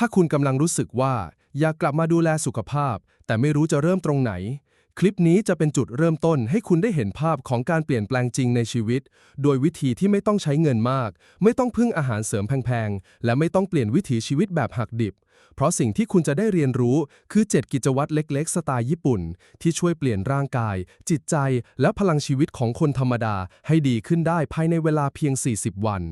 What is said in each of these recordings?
ถ้าคุณกำลังรู้สึกว่า อยากกลับมาดูแลสุขภาพ แต่ไม่รู้จะเริ่มตรงไหน คลิปนี้จะเป็นจุดเริ่มต้นให้คุณได้เห็นภาพของการเปลี่ยนแปลงจริงในชีวิต โดยวิธีที่ไม่ต้องใช้เงินมาก ไม่ต้องพึ่งอาหารเสริมแพงๆ และไม่ต้องเปลี่ยนวิถีชีวิตแบบหักดิบ เพราะสิ่งที่คุณจะได้เรียนรู้คือ 7 กิจวัตรเล็ก ๆ สไตล์ญี่ปุ่น ที่ช่วยเปลี่ยนร่างกาย จิตใจ และพลังชีวิตของคนธรรมดาให้ดีขึ้นได้ภายในเวลาเพียง 40 วัน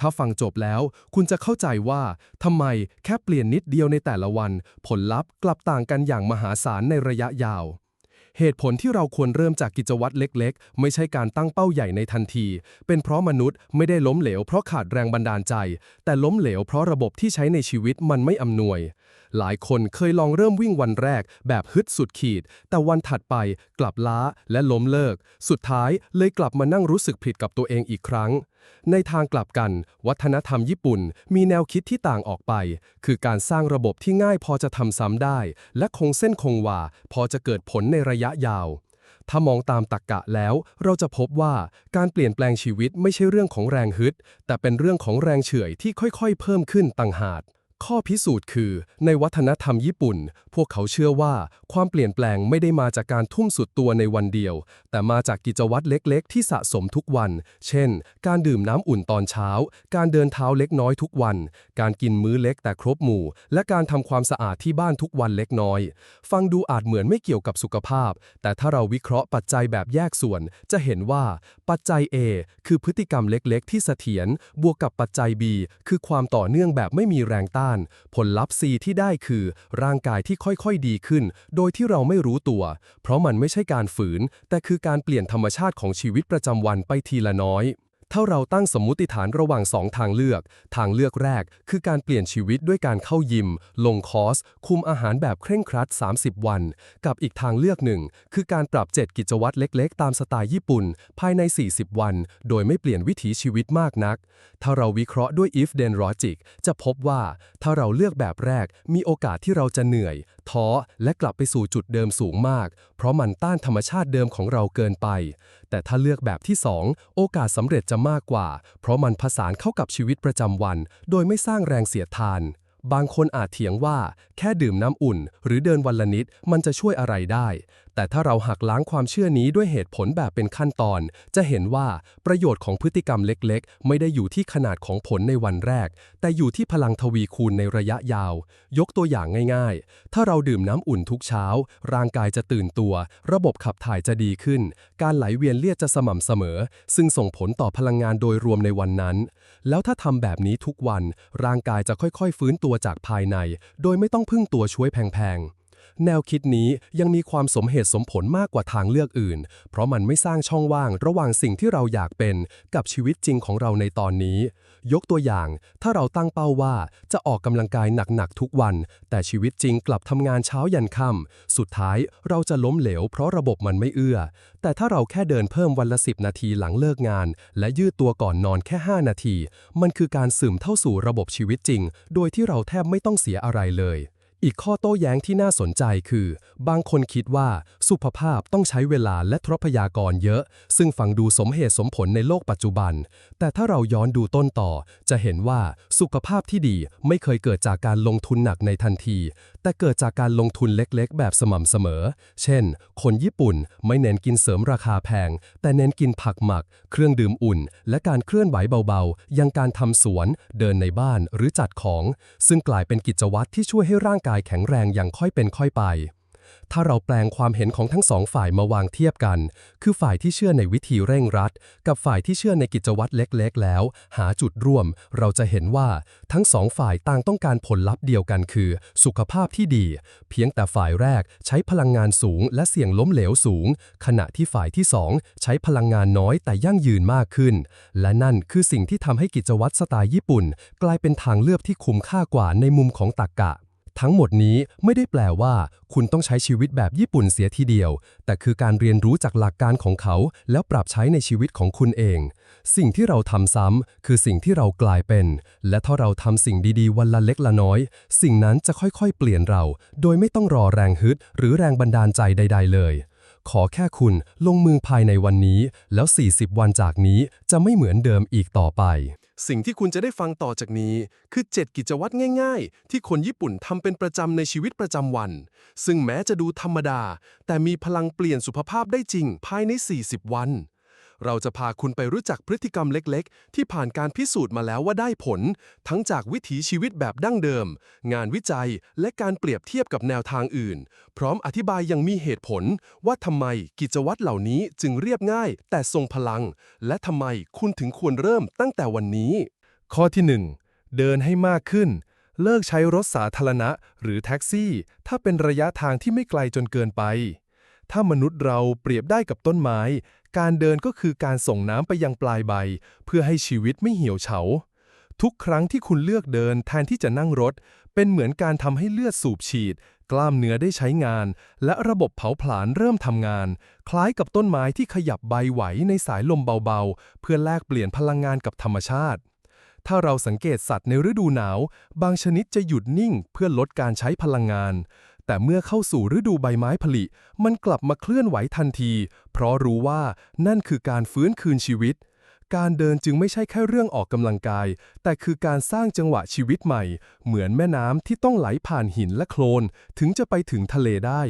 ถ้าฟังจบแล้ว คุณจะเข้าใจว่าทำไมแค่เปลี่ยนนิดเดียวในแต่ละวัน ผลลัพธ์กลับต่างกันอย่างมหาศาลในระยะยาว เหตุผลที่เราควรเริ่มจากกิจวัตรเล็กๆ ไม่ใช่การตั้งเป้าใหญ่ในทันที เป็นเพราะมนุษย์ไม่ได้ล้มเหลวเพราะขาดแรงบันดาลใจ แต่ล้มเหลวเพราะระบบที่ใช้ในชีวิตมันไม่อำนวย หลายคนเคยลองเริ่มวิ่งวันแรก แบบฮึดสุดขีด แต่วันถัดไปกลับล้าและล้มเลิก สุดท้ายเลยกลับมานั่งรู้สึกผิดกับตัวเองอีกครั้ง ในทางกลับกัน วัฒนธรรมญี่ปุ่นมีแนวคิดที่ต่างออกไป คือการสร้างระบบที่ง่ายพอจะทำซ้ำได้ และคงเส้นคงวาพอจะเกิดผลในระยะยาว ถ้ามองตามตรรกกะแล้ว เราจะพบว่าการเปลี่ยนแปลงชีวิตไม่ใช่เรื่องของแรงฮึด แต่เป็นเรื่องของแรงเฉื่อยที่ค่อยๆ เพิ่มขึ้นต่างหาก ข้อพิสูจน์คือ ในวัฒนธรรมญี่ปุ่น พวกเขาเชื่อว่าความเปลี่ยนแปลงไม่ได้มาจากการทุ่มสุดตัวในวันเดียว แต่มาจากกิจวัตรเล็กๆ ที่สะสมทุกวัน เช่น การดื่มน้ำอุ่นตอนเช้า การเดินเท้าเล็กน้อยทุกวัน การกินมื้อเล็กแต่ครบหมู่ และการทำความสะอาดที่บ้านทุกวันเล็กน้อย ฟังดูอาจเหมือนไม่เกี่ยวกับสุขภาพ แต่ถ้าเราวิเคราะห์ปัจจัยแบบแยกส่วน จะเห็นว่าปัจจัย A คือพฤติกรรมเล็กๆ ที่เสถียรบวกกับปัจจัย B คือความต่อเนื่องแบบไม่มีแรงต้านผลลัพธ์ C ที่ได้คือ ร่างกายที่ค่อยๆดีขึ้น โดยที่เราไม่รู้ตัว เพราะมันไม่ใช่การฝืน แต่คือการเปลี่ยนธรรมชาติของชีวิตประจำวันไปทีละน้อย ถ้าเราตั้งสมมุติฐานระหว่าง 2 ทางเลือก ทางเลือกแรกคือการเปลี่ยนชีวิตด้วยการเข้ายิม ลงคอร์ส คุมอาหารแบบเคร่งครัด 30 วัน กับอีกทางเลือกหนึ่ง คือการปรับ 7 กิจวัตรเล็กๆ ตามสไตล์ญี่ปุ่น ภายใน 40 วัน โดยไม่เปลี่ยนวิถีชีวิตมากนัก ถ้าเราวิเคราะห์ด้วย if then logic จะพบว่า ถ้าเราเลือกแบบแรก มีโอกาสที่เราจะเหนื่อย ท้อ และกลับไปสู่จุดเดิมสูงมาก เพราะมันต้านธรรมชาติเดิมของเราเกินไป แต่ถ้าเลือกแบบที่ 2 โอกาสสำเร็จจะมากกว่า เพราะมันผสานเข้ากับชีวิตประจำวัน โดยไม่สร้างแรงเสียดทาน บางคนอาจเถียงว่า แค่ดื่มน้ำอุ่น หรือเดินวันละนิดมันจะช่วยอะไรได้ แต่ถ้าเราหักล้างความเชื่อนี้ด้วยเหตุผลแบบเป็นขั้นตอน จะเห็นว่าประโยชน์ของพฤติกรรมเล็กๆ ไม่ได้อยู่ที่ขนาดของผลในวันแรก แต่อยู่ที่พลังทวีคูณในระยะยาว ยกตัวอย่างง่ายๆ ถ้าเราดื่มน้ำอุ่นทุกเช้า ร่างกายจะตื่นตัว ระบบขับถ่ายจะดีขึ้น การไหลเวียนเลือดจะสม่ำเสมอ ซึ่งส่งผลต่อพลังงานโดยรวมในวันนั้น แล้วถ้าทำแบบนี้ทุกวัน ร่างกายจะค่อยๆ ฟื้นตัวจากภายใน โดยไม่ต้องพึ่งตัวช่วยแพงๆ แนวคิดนี้ยังมีความสมเหตุสมผลมากกว่าทางเลือกอื่น เพราะมันไม่สร้างช่องว่างระหว่างสิ่งที่เราอยากเป็นกับชีวิตจริงของเราในตอนนี้ ยกตัวอย่าง ถ้าเราตั้งเป้าว่าจะออกกำลังกายหนักๆทุกวัน แต่ชีวิตจริงกลับทำงานเช้ายันค่ำสุดท้ายเราจะล้มเหลวเพราะระบบมันไม่เอื้อ แต่ถ้าเราแค่เดินเพิ่มวันละ 10 นาทีหลังเลิกงาน และยืดตัวก่อนนอนแค่ 5 นาที มันคือการซึมเข้าสู่ระบบชีวิตจริง โดยที่เราแทบไม่ต้องเสียอะไรเลย อีกข้อโต้แย้งที่น่าสนใจคือ บางคนคิดว่าสุขภาพต้องใช้เวลาและทรัพยากรเยอะ ซึ่งฟังดูสมเหตุสมผลในโลกปัจจุบัน แต่ถ้าเราย้อนดูต้นต่อ จะเห็นว่าสุขภาพที่ดีไม่เคยเกิดจากการลงทุนหนักในทันที แต่เกิดจากการลงทุนเล็กๆ แบบสม่ำเสมอ เช่น คนญี่ปุ่นไม่เน้นกินเสริมราคาแพง แต่เน้นกินผักหมัก เครื่องดื่มอุ่น และการเคลื่อนไหวเบาๆยังการทำสวน เดินในบ้านหรือจัดของ ซึ่งกลายเป็นกิจวัตรที่ช่วยให้ร่างกายแข็งแรงอย่างค่อยเป็นค่อยไป ถ้าเราแปลงความเห็นของทั้งสองฝ่ายมาวางเทียบกัน คือฝ่ายที่เชื่อในวิธีเร่งรัด กับฝ่ายที่เชื่อในกิจวัตรเล็กๆ แล้ว หาจุดร่วม เราจะเห็นว่าทั้งสองฝ่ายต่างต้องการผลลัพธ์เดียวกันคือ สุขภาพที่ดี เพียงแต่ฝ่ายแรกใช้พลังงานสูง และเสี่ยงล้มเหลวสูง ขณะที่ฝ่ายที่สองใช้พลังงานน้อยแต่ยั่งยืนมากขึ้น และนั่นคือสิ่งที่ทำให้กิจวัตรสไตล์ญี่ปุ่น กลายเป็นทางเลือกที่คุ้มค่ากว่าในมุมของตรรกะ ทั้งหมดนี้ไม่ได้แปลว่า คุณต้องใช้ชีวิตแบบญี่ปุ่นเสียทีเดียว แต่คือการเรียนรู้จากหลักการของเขา แล้วปรับใช้ในชีวิตของคุณเอง สิ่งที่เราทำซ้ำคือสิ่งที่เรากลายเป็น และถ้าเราทำสิ่งดีๆ วันละเล็กละน้อย สิ่งนั้นจะค่อยๆ เปลี่ยนเรา โดยไม่ต้องรอแรงฮึด หรือแรงบันดาลใจใด ๆ เลย ขอแค่คุณลงมือภายในวันนี้ แล้ว 40 วันจากนี้จะไม่เหมือนเดิมอีกต่อไป สิ่งที่คุณจะได้ฟังต่อจากนี้ คือ 7 กิจวัตรง่าย ๆ ที่คนญี่ปุ่นทำเป็นประจำในชีวิตประจำวัน ซึ่งแม้จะดูธรรมดา แต่มีพลังเปลี่ยนสุขภาพได้จริงภายใน 40 วัน เราจะพาคุณไปรู้จักพฤติกรรมเล็กๆ ที่ผ่านการพิสูจน์มาแล้วว่าได้ผล ทั้งจากวิถีชีวิตแบบดั้งเดิม งานวิจัยและการเปรียบเทียบกับแนวทางอื่น พร้อมอธิบายยังมีเหตุผล ว่าทำไมกิจวัตรเหล่านี้จึงเรียบง่าย แต่ทรงพลัง และทำไมคุณถึงควรเริ่มตั้งแต่วันนี้ ข้อที่ 1 เดินให้มากขึ้น เลิกใช้รถสาธารณะ หรือแท็กซี่ ถ้าเป็นระยะทางที่ไม่ไกลจนเกินไปถ้ามนุษย์เราเปรียบได้กับต้นไม้ การเดินก็คือการส่งน้ำไปยังปลายใบ เพื่อให้ชีวิตไม่เหี่ยวเฉา ทุกครั้งที่คุณเลือกเดินแทนที่จะนั่งรถ เป็นเหมือนการทำให้เลือดสูบฉีด กล้ามเนื้อได้ใช้งาน และระบบเผาผลาญเริ่มทำงาน คล้ายกับต้นไม้ที่ขยับใบไหวในสายลมเบาๆ เพื่อแลกเปลี่ยนพลังงานกับธรรมชาติถ้าเราสังเกตสัตว์ในฤดูหนาว บางชนิดจะหยุดนิ่งเพื่อลดการใช้พลังงาน แต่เมื่อเข้าสู่ฤดูใบไม้ผลิ มันกลับมาเคลื่อนไหวทันที เพราะรู้ว่านั่นคือการฟื้นคืนชีวิต การเดินจึงไม่ใช่แค่เรื่องออกกำลังกาย แต่คือการสร้างจังหวะชีวิตใหม่ เหมือนแม่น้ำที่ต้องไหลผ่านหินและโคลน ถึงจะไปถึงทะเลได้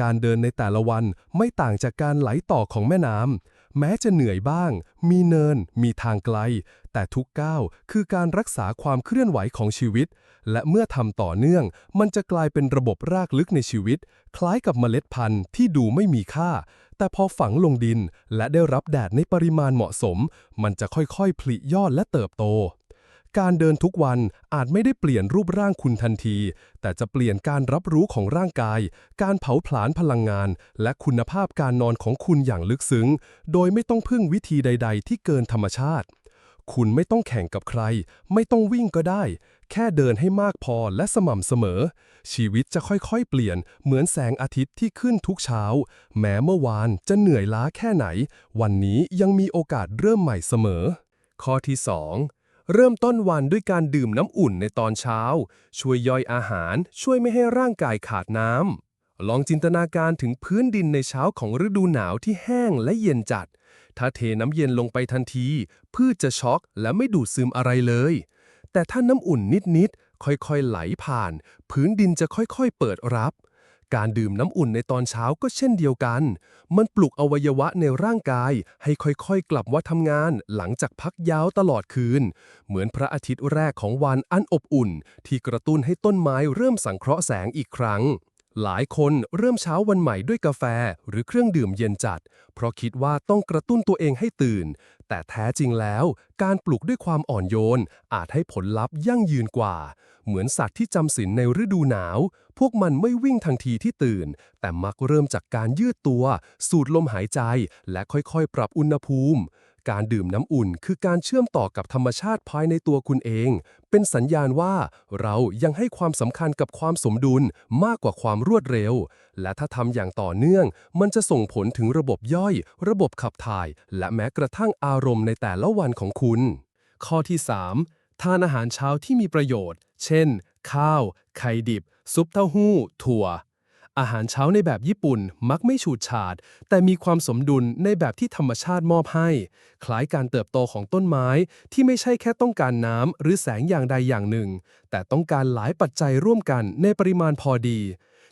การเดินในแต่ละวันไม่ต่างจากการไหลต่อของแม่น้ำ แม้จะเหนื่อยบ้าง มีเนิน มีทางไกล แต่ทุกก้าวคือการรักษาความเคลื่อนไหวของชีวิต และเมื่อทำต่อเนื่อง มันจะกลายเป็นระบบรากลึกในชีวิต คล้ายกับเมล็ดพันธุ์ที่ดูไม่มีค่า แต่พอฝังลงดิน และได้รับแดดในปริมาณเหมาะสม มันจะค่อยๆผลิยอดและเติบโต การเดินทุกวันอาจไม่ได้เปลี่ยนรูปร่างคุณทันที แต่จะเปลี่ยนการรับรู้ของร่างกาย การเผาผลาญพลังงาน และคุณภาพการนอนของคุณอย่างลึกซึ้ง โดยไม่ต้องพึ่งวิธีใด ๆ ที่เกินธรรมชาติ คุณไม่ต้องแข่งกับใคร ไม่ต้องวิ่งก็ได้ แค่เดินให้มากพอและสม่ำเสมอ ชีวิตจะค่อยๆ เปลี่ยนเหมือนแสงอาทิตย์ที่ขึ้นทุกเช้า แม้เมื่อวานจะเหนื่อยล้าแค่ไหน วันนี้ยังมีโอกาสเริ่มใหม่เสมอ ข้อที่ 2 เริ่มต้นวันด้วยการดื่มน้ำอุ่นในตอนเช้า ช่วยย่อยอาหาร ช่วยไม่ให้ร่างกายขาดน้ำ ลองจินตนาการถึงพื้นดินในเช้าของฤดูหนาวที่แห้งและเย็นจัด ถ้าเทน้ำเย็นลงไปทันที พืชจะช็อกและไม่ดูดซึมอะไรเลย แต่ถ้าน้ำอุ่นนิดๆ ค่อยๆ ไหลผ่าน พื้นดินจะค่อยๆ เปิดรับ การดื่มน้ำอุ่นในตอนเช้าก็เช่นเดียวกัน มันปลุกอวัยวะในร่างกาย ให้ค่อยๆ กลับว่าทำงานหลังจากพักยาวตลอดคืน เหมือนพระอาทิตย์แรกของวันอันอบอุ่น ที่กระตุ้นให้ต้นไม้เริ่มสังเคราะห์แสงอีกครั้ง หลายคนเริ่มเช้าวันใหม่ด้วยกาแฟ หรือเครื่องดื่มเย็นจัด เพราะคิดว่าต้องกระตุ้นตัวเองให้ตื่น แต่แท้จริงแล้วการปลูกด้วยความอ่อนโยน อาจให้ผลลัพธ์ยั่งยืนกว่า เหมือนสัตว์ที่จำศีลในฤดูหนาว พวกมันไม่วิ่งทันทีที่ตื่น แต่มักเริ่มจากการยืดตัว สูดลมหายใจ และค่อยๆ ปรับอุณหภูมิ การดื่มน้ำอุ่นคือการเชื่อมต่อกับธรรมชาติภายในตัวคุณเอง เป็นสัญญาณว่าเรายังให้ความสำคัญกับความสมดุลมากกว่าความรวดเร็ว และถ้าทำอย่างต่อเนื่อง มันจะส่งผลถึงระบบย่อย ระบบขับถ่าย และแม้กระทั่งอารมณ์ในแต่ละวันของคุณ ข้อที่ 3 ทานอาหารเช้าที่มีประโยชน์ เช่น ข้าว ไข่ดิบ ซุปเต้าหู้ ถั่ว อาหารเช้าในแบบญี่ปุ่นมักไม่ฉูดฉาด แต่มีความสมดุลในแบบที่ธรรมชาติมอบให้ คล้ายการเติบโตของต้นไม้ที่ไม่ใช่แค่ต้องการน้ำหรือแสงอย่างใดอย่างหนึ่ง แต่ต้องการหลายปัจจัยร่วมกันในปริมาณพอดี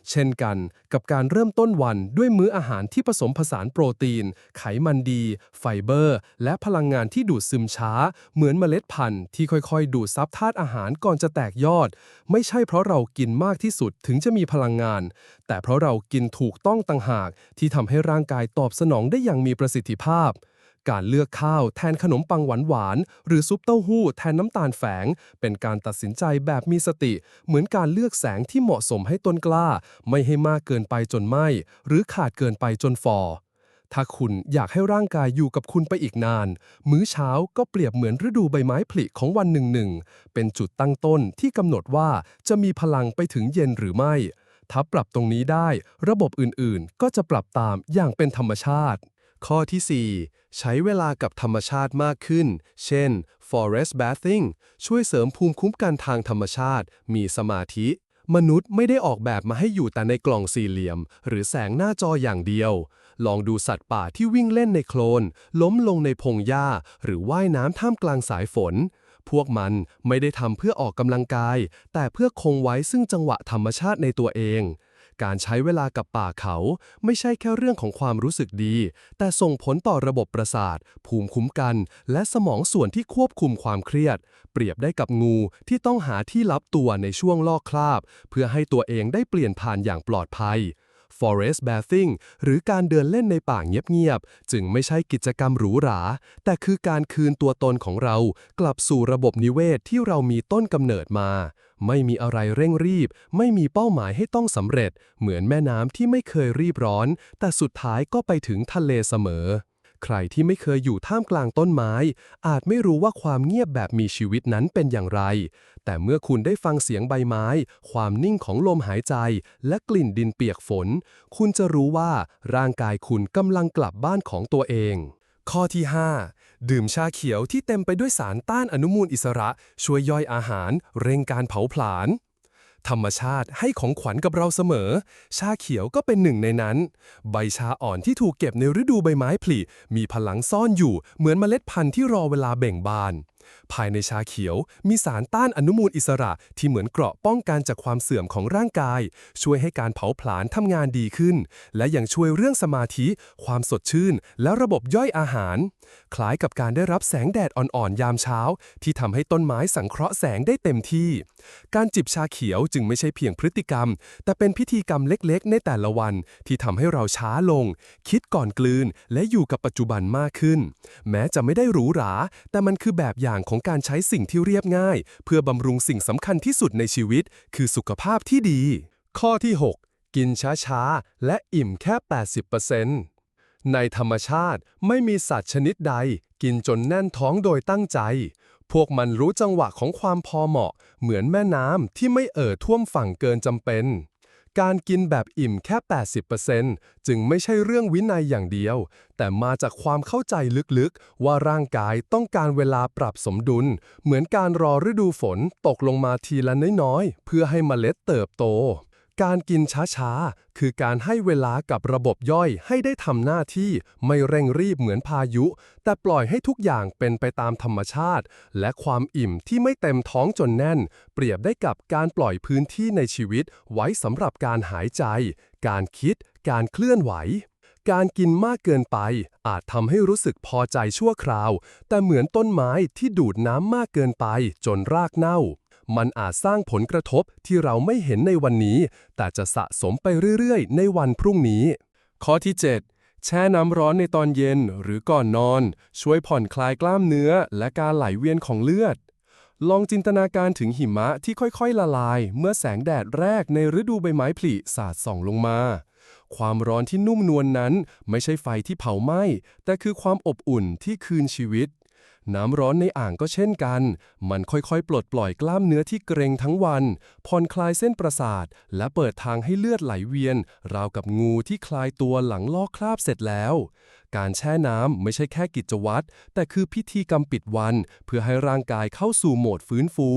เช่นกันกับการเริ่มต้นวันด้วยมื้ออาหารที่ผสมผสานโปรตีน ไขมันดี ไฟเบอร์ และพลังงานที่ดูดซึมช้า เหมือนเมล็ดพันธุ์ที่ค่อยๆ ดูดซับธาตุอาหารก่อนจะแตกยอด ไม่ใช่เพราะเรากินมากที่สุดถึงจะมีพลังงาน แต่เพราะเรากินถูกต้องต่างหาก ที่ทำให้ร่างกายตอบสนองได้อย่างมีประสิทธิภาพ การเลือกข้าวแทนขนมปังหวานๆหรือซุปเต้าหู้แทนน้ำตาลแฝง เป็นการตัดสินใจแบบมีสติ เหมือนการเลือกแสงที่เหมาะสมให้ต้นกล้า ไม่ให้มากเกินไปจนไหมหรือขาดเกินไปจนฟอถ้าคุณอยากให้ร่างกายอยู่กับคุณไปอีกนาน มื้อเช้าก็เปรียบเหมือนฤดูใบไม้ผลิของวันหนึ่งหนึ่ง เป็นจุดตั้งต้นที่กำหนดว่าจะมีพลังไปถึงเย็นหรือไม่ ถ้าปรับตรงนี้ได้ ระบบอื่นๆ ก็จะปรับตามอย่างเป็นธรรมชาติ ข้อที่ 4 ใช้เวลากับธรรมชาติมากขึ้น เช่น forest bathing ช่วยเสริมภูมิคุ้มกันทางธรรมชาติ มีสมาธิ มนุษย์ไม่ได้ออกแบบมาให้อยู่แต่ในกล่องสี่เหลี่ยม หรือแสงหน้าจออย่างเดียว ลองดูสัตว์ป่าที่วิ่งเล่นในโคลน ล้มลงในพงหญ้า หรือว่ายน้ำท่ามกลางสายฝน พวกมันไม่ได้ทำเพื่อออกกำลังกาย แต่เพื่อคงไว้ซึ่งจังหวะธรรมชาติในตัวเอง การใช้เวลากับป่าเขา ไม่ใช่แค่เรื่องของความรู้สึกดี แต่ส่งผลต่อระบบประสาท ภูมิคุ้มกัน และสมองส่วนที่ควบคุมความเครียด เปรียบได้กับงูที่ต้องหาที่ลับตัวในช่วงลอกคราบ เพื่อให้ตัวเองได้เปลี่ยนผ่านอย่างปลอดภัย Forest Bathing หรือการเดินเล่นในป่าเงียบๆ จึงไม่ใช่กิจกรรมหรูหรา แต่คือการคืนตัวตนของเรา กลับสู่ระบบนิเวศที่เรามีต้นกำเนิดมา ไม่มีอะไรเร่งรีบ ไม่มีเป้าหมายให้ต้องสำเร็จ เหมือนแม่น้ำที่ไม่เคยรีบร้อน แต่สุดท้ายก็ไปถึงทะเลเสมอ ใครที่ไม่เคยอยู่ท่ามกลางต้นไม้ อาจไม่รู้ว่าความเงียบแบบมีชีวิตนั้นเป็นอย่างไร แต่เมื่อคุณได้ฟังเสียงใบไม้ ความนิ่งของลมหายใจ และกลิ่นดินเปียกฝน คุณจะรู้ว่าร่างกายคุณกำลังกลับบ้านของตัวเอง ข้อที่ 5 ดื่มชาเขียวที่เต็มไปด้วยสารต้านอนุมูลอิสระ ช่วยย่อยอาหาร เร่งการเผาผลาญ ธรรมชาติให้ของขวัญกับเราเสมอ ชาเขียวก็เป็นหนึ่งในนั้น ใบชาอ่อนที่ถูกเก็บในฤดูใบไม้ผลิมีพลังซ่อนอยู่เหมือนเมล็ดพันธุ์ที่รอเวลาเบ่งบาน ภายในชาเขียว มีสารต้านอนุมูลอิสระที่เหมือนเกราะป้องกันจากความเสื่อมของร่างกาย ช่วยให้การเผาผลาญทำงานดีขึ้น และยังช่วยเรื่องสมาธิ ความสดชื่น และระบบย่อยอาหาร คล้ายกับการได้รับแสงแดดอ่อนๆยามเช้า ที่ทำให้ต้นไม้สังเคราะห์แสงได้เต็มที่ การจิบชาเขียวจึงไม่ใช่เพียงพฤติกรรม แต่เป็นพิธีกรรมเล็กๆ ในแต่ละวัน ที่ทำให้เราช้าลง คิดก่อนกลืน และอยู่กับปัจจุบันมากขึ้น แม้จะไม่ได้หรูหรา แต่มันคือแบบอย่างของการใช้สิ่งที่เรียบง่าย เพื่อบำรุงสิ่งสำคัญที่สุดในชีวิต คือสุขภาพที่ดี ข้อที่ 6 กินช้าๆ และอิ่มแค่ 80%ในธรรมชาติไม่มีสัตว์ชนิดใด กินจนแน่นท้องโดยตั้งใจ พวกมันรู้จังหวะของความพอเหมาะ เหมือนแม่น้ำที่ไม่เอ่อท่วมฝั่งเกินจำเป็น การกินแบบอิ่มแค่ 80%จึงไม่ใช่เรื่องวินัยอย่างเดียว แต่มาจากความเข้าใจลึกๆ ว่าร่างกายต้องการเวลาปรับสมดุล เหมือนการรอฤดูฝนตกลงมาทีละน้อยๆ เพื่อให้เมล็ดเติบโต การกินช้าๆ คือการให้เวลากับระบบย่อยให้ได้ทำหน้าที่ไม่เร่งรีบเหมือนพายุ แต่ปล่อยให้ทุกอย่างเป็นไปตามธรรมชาติ และความอิ่มที่ไม่เต็มท้องจนแน่น เปรียบได้กับการปล่อยพื้นที่ในชีวิต ไว้สำหรับการหายใจ การคิด การเคลื่อนไหวการกินมากเกินไป อาจทำให้รู้สึกพอใจชั่วคราว แต่เหมือนต้นไม้ที่ดูดน้ำมากเกินไปจนรากเน่า มันอาจสร้างผลกระทบที่เราไม่เห็นในวันนี้ แต่จะสะสมไปเรื่อยๆ ในวันพรุ่งนี้ ข้อที่ 7 แช่น้ำร้อนในตอนเย็นหรือก่อนนอน ช่วยผ่อนคลายกล้ามเนื้อ และการไหลเวียนของเลือด ลองจินตนาการถึงหิมะที่ค่อยๆละลาย เมื่อแสงแดดแรกในฤดูใบไม้ผลิสาดส่องลงมา ความร้อนที่นุ่มนวลนนั้น ไม่ใช่ไฟที่เผาไหม้แต่คือความอบอุ่นที่คืนชีวิต น้ำร้อนในอ่างก็เช่นกัน มันค่อยๆ ปลดปล่อยกล้ามเนื้อที่เกร็งทั้งวัน ผ่อนคลายเส้นประสาท และเปิดทางให้เลือดไหลเวียน ราวกับงูที่คลายตัวหลังลอกคราบเสร็จแล้ว การแช่น้ำไม่ใช่แค่กิจวัตร แต่คือพิธีกรรมปิดวัน เพื่อให้ร่างกายเข้าสู่โหมดฟื้นฟู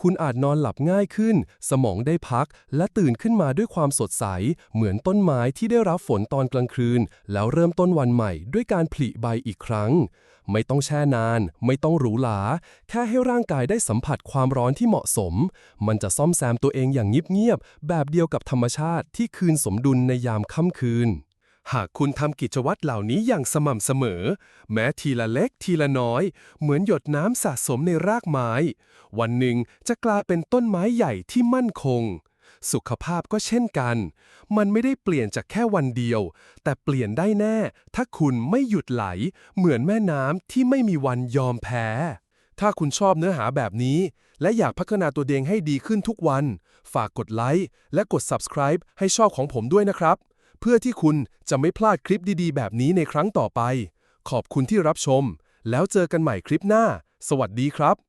คุณอาจนอนหลับง่ายขึ้น สมองได้พัก และตื่นขึ้นมาด้วยความสดใส เหมือนต้นไม้ที่ได้รับฝนตอนกลางคืน แล้วเริ่มต้นวันใหม่ด้วยการผลิใบอีกครั้ง ไม่ต้องแช่นาน ไม่ต้องหรูหรา แค่ให้ร่างกายได้สัมผัสความร้อนที่เหมาะสม มันจะซ่อมแซมตัวเองอย่างเงียบๆ แบบเดียวกับธรรมชาติที่คืนสมดุลในยามค่ำคืน หากคุณทำกิจวัตรเหล่านี้อย่างสม่ำเสมอ แม้ทีละเล็กทีละน้อย เหมือนหยดน้ำสะสมในรากไม้ วันหนึ่งจะกลายเป็นต้นไม้ใหญ่ที่มั่นคง สุขภาพก็เช่นกัน มันไม่ได้เปลี่ยนจากแค่วันเดียว แต่เปลี่ยนได้แน่ ถ้าคุณไม่หยุดไหล เหมือนแม่น้ำที่ไม่มีวันยอมแพ้ ถ้าคุณชอบเนื้อหาแบบนี้ และอยากพัฒนาตัวเองให้ดีขึ้นทุกวัน ฝากกดไลค์และกด subscribe ให้ช่องของผมด้วยนะครับ พื่อที่คุณจะไม่พลาดคลิปดีๆ แบบนี้ในครั้งต่อไป ขอบคุณที่รับชม แล้วเจอกันใหม่คลิปหน้า สวัสดีครับ